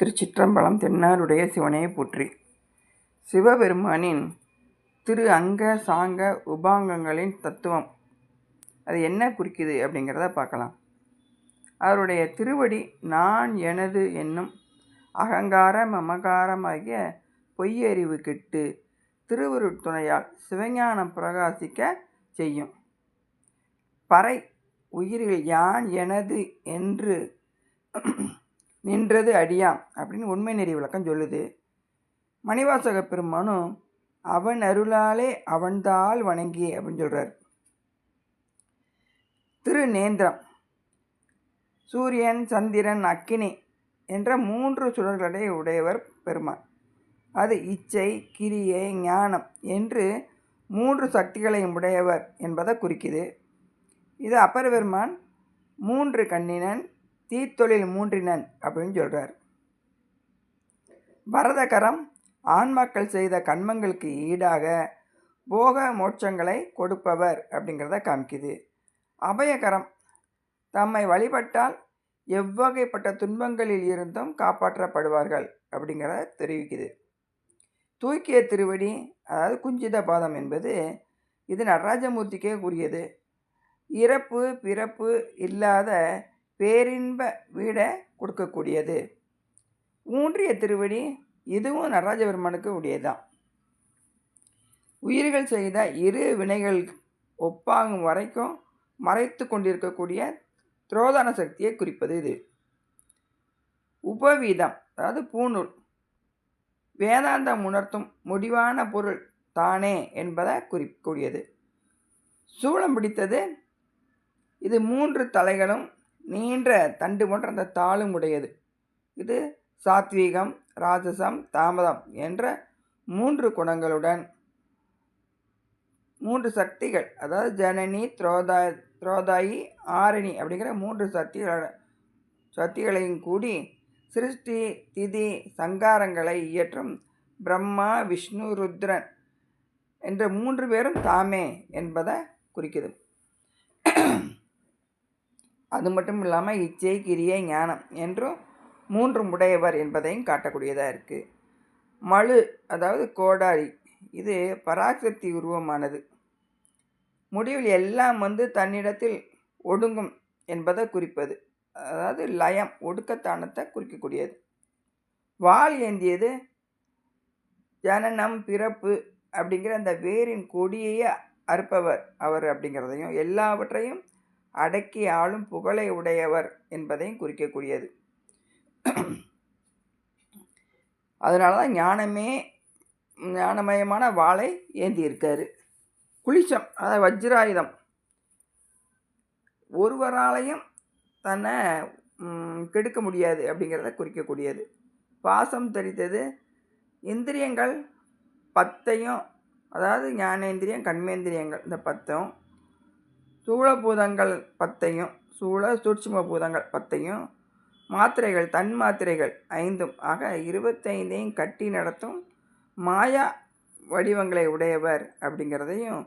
திருச்சிற்றம்பலம் தென்னாருடைய சிவனே போற்றி. சிவபெருமானின் திரு அங்க சாங்க உபாங்கங்களின் தத்துவம் அது என்ன குறிக்குது அப்படிங்கிறத பார்க்கலாம். அவருடைய திருவடி நான் எனது என்னும் அகங்கார மமகாரமாகிய பொய்யறிவு கெட்டு திருவருட்துணையால் சிவஞானம் பிரகாசிக்க செய்யும். பறை உயிரில் யான் எனது என்று நின்றது அடியாம் அப்படின்னு உண்மை நெறி விளக்கம் சொல்லுது. மணிவாசக பெருமானும் அவன் அருளாலே அவன்தாள் வணங்கி அப்படின்னு சொல்கிறார் திருநேந்திரம் சூரியன் சந்திரன் அக்கினி என்ற மூன்று சுடர்களை உடையவர் பெருமான். அது இச்சை கிரியை ஞானம் என்று மூன்று சக்திகளையும் உடையவர் என்பதை குறிக்குது. இது அப்பர் பெருமான் மூன்று கண்ணினன் தீத்தொழில் மூன்றினன் அப்படின்னு சொல்கிறார் பரதகரம் ஆன்மாக்கள் செய்த கண்மங்களுக்கு ஈடாக போக மோட்சங்களை கொடுப்பவர் அப்படிங்கிறத காமிக்குது. அபயகரம் தம்மை வழிபட்டால் எவ்வகைப்பட்ட துன்பங்களில் இருந்தும் காப்பாற்றப்படுவார்கள் அப்படிங்கிறத தெரிவிக்குது. தூக்கிய திருவடி அதாவது குஞ்சித பாதம் என்பது இது நடராஜமூர்த்திக்கே கூறியது. இறப்பு பிறப்பு இல்லாத பேரின்ப வீடை கொடுக்கக்கூடியது. ஊன்றிய திருவடி இதுவும் நடராஜபெருமானுக்கு உடையதான் உயிர்கள் செய்த இரு வினைகள் ஒப்பாகும் வரைக்கும் மறைத்து கொண்டிருக்கக்கூடிய துரோதான சக்தியை குறிப்பது இது. உபவீதம் அதாவது பூநூல். வேதாந்தம் உணர்த்தும் முடிவான பொருள் தானே என்பதை குறிக்கக்கூடியது. சூளம் பிடித்தது இது மூன்று தலைகளும் நீண்ட தண்டு போன்ற அந்த தாளும் உடையது. இது சாத்வீகம் ராஜசம் தாமதம் என்ற மூன்று குணங்களுடன் மூன்று சக்திகள் அதாவது ஜனனி துரோதா துரோதாயி ஆரணி அப்படிங்கிற மூன்று சக்திகளோட சக்திகளையும் கூடி சிருஷ்டி திதி சங்காரங்களை இயற்றும் பிரம்மா விஷ்ணு ருத்ரன் என்ற மூன்று பேரும் தாமே என்பதை குறிக்குது. அது மட்டும் இல்லாமல் இச்சை கிரியை ஞானம் என்றும் மூன்றும் உடையவர் என்பதையும் காட்டக்கூடியதாக இருக்குது மழு அதாவது கோடாரி இது பராசக்தி உருவமானது. முடிவில் எல்லாம் வந்து தன்னிடத்தில் ஒடுங்கும் என்பதை குறிப்பது. அதாவது லயம் ஒடுக்கத்தானத்தை குறிக்கக்கூடியது. வால் ஏந்தியது ஜனனம் பிறப்பு அப்படிங்கிற அந்த வேரின் கொடியையே அறுப்பவர் அவர் அப்படிங்கிறதையும் எல்லாவற்றையும் அடக்கி ஆளும் புகழை உடையவர் என்பதையும் குறிக்கக்கூடியது. அதனால தான் ஞானமே ஞானமயமான வாளை ஏந்தியிருக்காரு. குளிச்சம் அதாவது வஜ்ராயுதம். ஒருவராலையும் தன்னை கெடுக்க முடியாது அப்படிங்கிறத குறிக்கக்கூடியது. பாசம் தெரித்தது இந்திரியங்கள் பத்தையும் அதாவது ஞானேந்திரியம் கண்மேந்திரியங்கள் இந்த பத்தும் சூழபூதங்கள் பத்தையும் சூழ சூட்சும பூதங்கள் பத்தையும் மாத்திரைகள் தன் மாத்திரைகள் ஐந்தும். ஆக இருபத்தைந்தையும் கட்டி நடத்தும் மாயா வடிவங்களை உடையவர் அப்படிங்கிறதையும்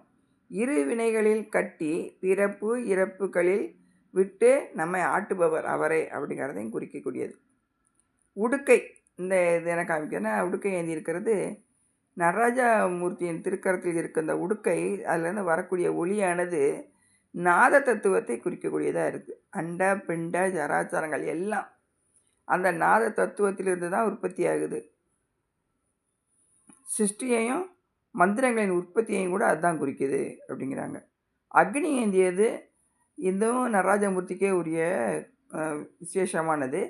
இரு வினைகளில் கட்டி பிறப்பு இறப்புகளில் விட்டு நம்மை ஆட்டுபவர் அவரே அப்படிங்கிறதையும் குறிக்கக்கூடியது. உடுக்கை இந்த இது எனக்கு காமிக்கிறேன்னா உடுக்கை ஏந்தி இருக்கிறது நடராஜா மூர்த்தியின் திருக்கரத்தில் இருக்க இந்த உடுக்கை அதுலேருந்து வரக்கூடிய ஒளியானது நாத தத்துவத்தை குறிக்கக்கூடியதாக இருக்குது அண்ட பிண்ட ஜராச்சாரங்கள் எல்லாம் அந்த நாத தத்துவத்திலிருந்து தான் உற்பத்தி ஆகுது. சிருஷ்டியையும் மந்திரங்களின் உற்பத்தியையும் கூட அதுதான் குறிக்குது அப்படிங்கிறாங்க. அக்னி ஏந்தியது இதுவும் நடராஜமூர்த்திக்கே உரிய விசேஷமானது.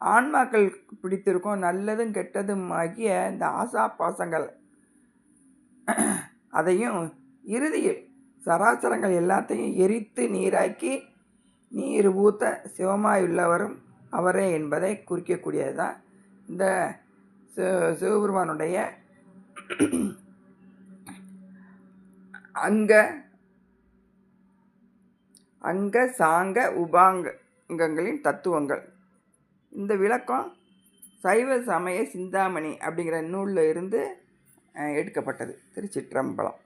ஆன்மாக்கள் பிடித்திருக்கும் நல்லதும் கெட்டதும் ஆகிய இந்த ஆசா பாசங்கள் அதையும் இறுதியில் சராசரங்கள் எல்லாத்தையும் எரித்து நீராக்கி நீர் ஊத்த சிவமாயுள்ளவரும் அவரே என்பதை குறிக்கக்கூடியது தான் இந்த சிவபெருமானுடைய அங்க அங்க சாங்க உபாங்கங்களின் தத்துவங்கள். இந்த விளக்கம் சைவ சமய சிந்தாமணி அப்படிங்கிற நூலில் இருந்து எடுக்கப்பட்டது. திருச்சிற்றம்பலம்.